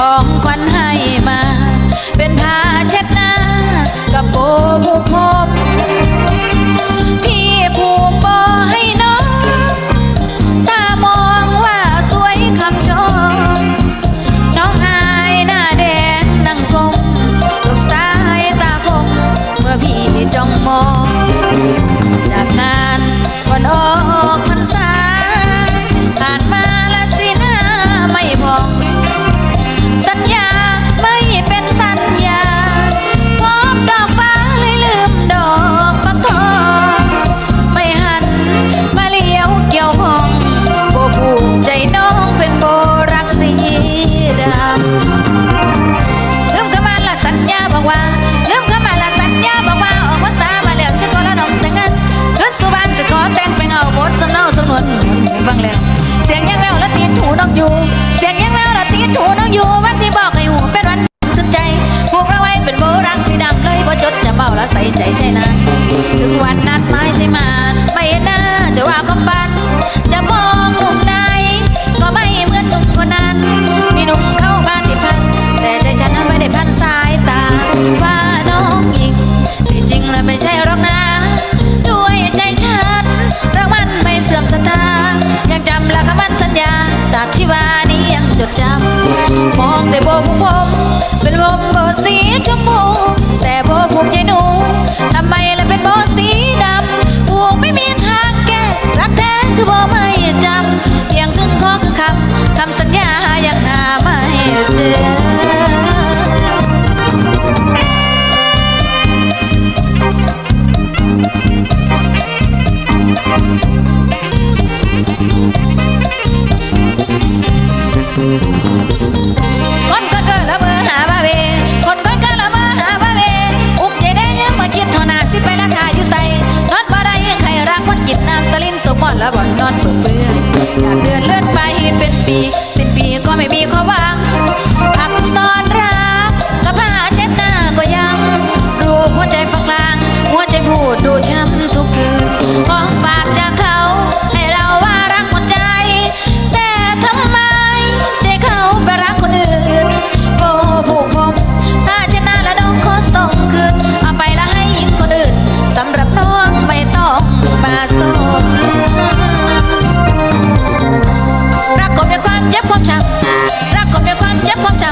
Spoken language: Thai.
ของขวัญให้มา เป็นภา บ้างแล้ว เสียงยังแล้วละตีนถูน้องอยู่ เสียงยังแล้วละตีนถูน้องอยู่ มองได้บ่พบเป็นลมก็สีชมพูแต่บ่พบใจ Jeff Potter, Rock of the Quam, Jeff Potter,